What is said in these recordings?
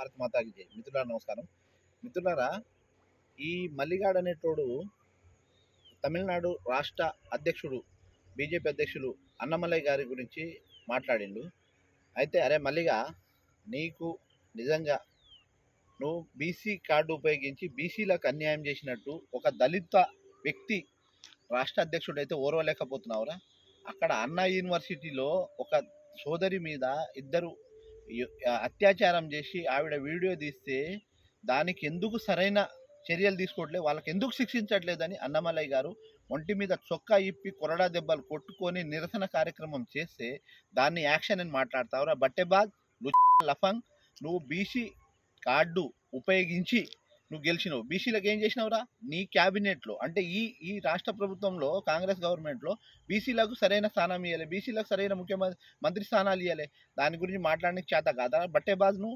భారత మాతాకి జై. మిత్రులారా నమస్కారం. మిత్రులారా ఈ మల్లిగాడ్ అనేటోడు తమిళనాడు రాష్ట్ర అధ్యక్షుడు బీజేపీ అధ్యక్షులు అన్నమలై గారి గురించి మాట్లాడిండు. అయితే అరే మల్లిగా నీకు నిజంగా నువ్వు బీసీ కార్డు ఉపయోగించి బీసీలకు అన్యాయం చేసినట్టు ఒక దళిత వ్యక్తి రాష్ట్ర అధ్యక్షుడు అయితే ఓర్వలేకపోతున్నావురా. అక్కడ అన్నా యూనివర్సిటీలో ఒక సోదరి మీద ఇద్దరు అత్యాచారం చేసి ఆవిడ వీడియో తీస్తే దానికి ఎందుకు సరైన చర్యలు తీసుకోవట్లేదు వాళ్ళకి ఎందుకు శిక్షించట్లేదని అన్నమలై గారు ఒంటి మీద చొక్కా ఇప్పి కొరడా దెబ్బలు కొట్టుకొని నిరసన కార్యక్రమం చేస్తే దాన్ని యాక్షన్ అని మాట్లాడతావురా. బట్టెబాగ్ లఫంగ్ నువ్వు బీసీ కార్డు ఉపయోగించి నువ్వు గెలిచినవు. బీసీలకు ఏం చేసినావురా? నీ క్యాబినెట్లో అంటే ఈ ఈ రాష్ట్ర ప్రభుత్వంలో కాంగ్రెస్ గవర్నమెంట్లో బీసీలకు సరైన స్థానం ఇవ్వాలి బీసీలకు సరైన ముఖ్యమంత్రి మంత్రి స్థానాలు ఇవ్వాలి దాని గురించి మాట్లాడడానికి చేత కాదా? బట్టేబాజ్ను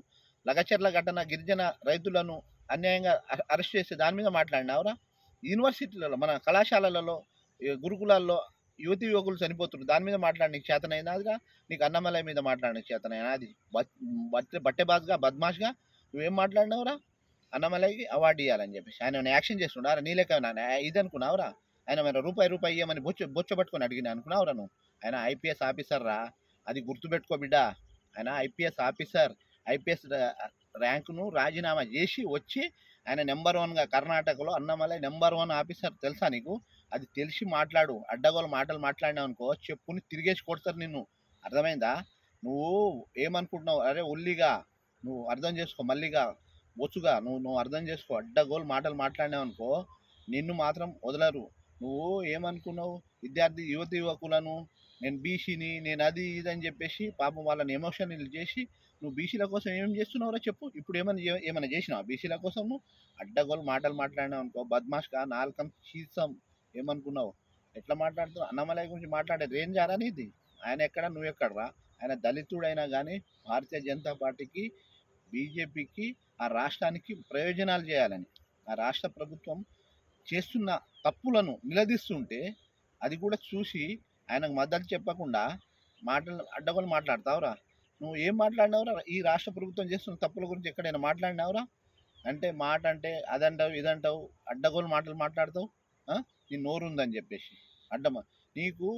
లగచర్ల ఘటన గిరిజన రైతులను అన్యాయంగా అరెస్ట్ చేసి దాని మీద మాట్లాడినావురా? యూనివర్సిటీలలో మన కళాశాలలలో గురుకులాల్లో యువతి యువకులు చనిపోతున్నారు. దాని మీద మాట్లాడడానికి చేతనైనాదిగా నీకు అన్నమలయ మీద మాట్లాడడానికి చేతనైనా అది? బట్టే బాజ్గా బద్మాష్గా నువ్వేం మాట్లాడినావురా? అన్నమలైకి అవార్డు ఇవ్వాలని చెప్పేసి. ఆయన యాక్షన్ చేస్తున్నారా నీ లెక్క ఇది అనుకున్నావురా? ఆయన మన రూపాయి రూపాయి ఇవ్వమని బొచ్చ బొచ్చబట్టుకొని అడిగిన అనుకున్నావురా నువ్వు? ఆయన ఐపీఎస్ ఆఫీసర్ రా. అది గుర్తుపెట్టుకో బిడ్డ. ఆయన ఐపీఎస్ ఆఫీసర్ ఐపీఎస్ ర్యాంకును రాజీనామా చేసి వచ్చి ఆయన నెంబర్ వన్గా కర్ణాటకలో అన్నమలై నెంబర్ వన్ ఆఫీసర్ తెలుసా నీకు? అది తెలిసి మాట్లాడు. అడ్డగోలు మాటలు మాట్లాడినావు అనుకో చెప్పుని తిరిగేసి కొడతారు నిన్ను. అర్థమైందా? నువ్వు ఏమనుకుంటున్నావు? అరే ఒల్లిగా నువ్వు అర్థం చేసుకో మళ్ళీగా బొచ్చుగా నువ్వు నువ్వు అర్థం చేసుకో. అడ్డగోలు మాటలు మాట్లాడినావు అనుకో నిన్ను మాత్రం వదలరు. నువ్వు ఏమనుకున్నావు? విద్యార్థి యువతి యువకులను నేను బీసీని నేను అది ఇది అని చెప్పేసి పాపం వాళ్ళని ఎమోషనల్ చేసి నువ్వు బీసీల కోసం ఏం చేస్తున్నావురా చెప్పు. ఇప్పుడు ఏమైనా ఏమైనా చేసినావు? బీసీల కోసం నువ్వు అడ్డగోలు మాటలు మాట్లాడినావు అనుకో బద్మాష్గా నాలుకం చీసం ఏమనుకున్నావు? ఎట్లా మాట్లాడుతున్నావు? అన్నమలయ గురించి మాట్లాడే రేంజ్ ఆరా నీది? ఆయన ఎక్కడ? నువ్వు ఎక్కడరా ఆయన దళితుడైనా కానీ భారతీయ జనతా పార్టీకి బీజేపీకి ఆ రాష్ట్రానికి ప్రయోజనాలు చేయాలని. ఆ రాష్ట్ర ప్రభుత్వం చేస్తున్న తప్పులను నిలదీస్తుంటే అది కూడా చూసి ఆయనకు మద్దతు చెప్పకుండా మాటలు అడ్డగోలు మాట్లాడతావురా. నువ్వు ఏం మాట్లాడినావురా? ఈ రాష్ట్ర ప్రభుత్వం చేస్తున్న తప్పుల గురించి ఎక్కడైనా మాట్లాడినావురా? అంటే మాట అంటే అదంటావు ఇదంటావు అడ్డగోలు మాటలు మాట్లాడతావు నీ నోరు ఉందని చెప్పేసి. అడ్డమ నీకు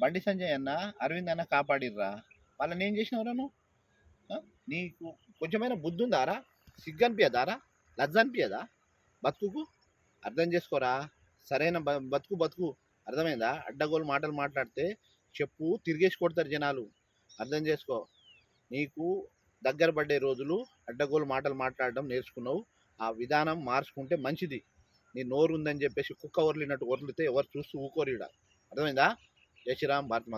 బండి సంజయ్ అన్న అరవింద్ అన్న కాపాడిర్రా. వాళ్ళని ఏం చేసినావురా నువ్వు? నీకు కొంచెమైనా బుద్ధి ఉందారా సిగ్గు అనిపించదారా లజ్జ అనిపించదా బతుకుకు? అర్థం చేసుకోరా? సరైన బ- బతుకు బతుకు. అర్థమైందా? అడ్డగోలు మాటలు మాట్లాడితే చెప్పు తిరిగేసి కొడతారు జనాలు. అర్థం చేసుకో. నీకు దగ్గర పడ్డే రోజులు అడ్డగోలు మాటలు మాట్లాడడం నేర్చుకున్నావు. ఆ విధానం మార్చుకుంటే మంచిది. నీ నోరు ఉందని చెప్పేసి కుక్క ఒర్లినట్టు ఒర్లితే ఎవరు చూస్తూ ఊకోరిడా అర్థమైందా? జై శ్రీరామ్ భారత్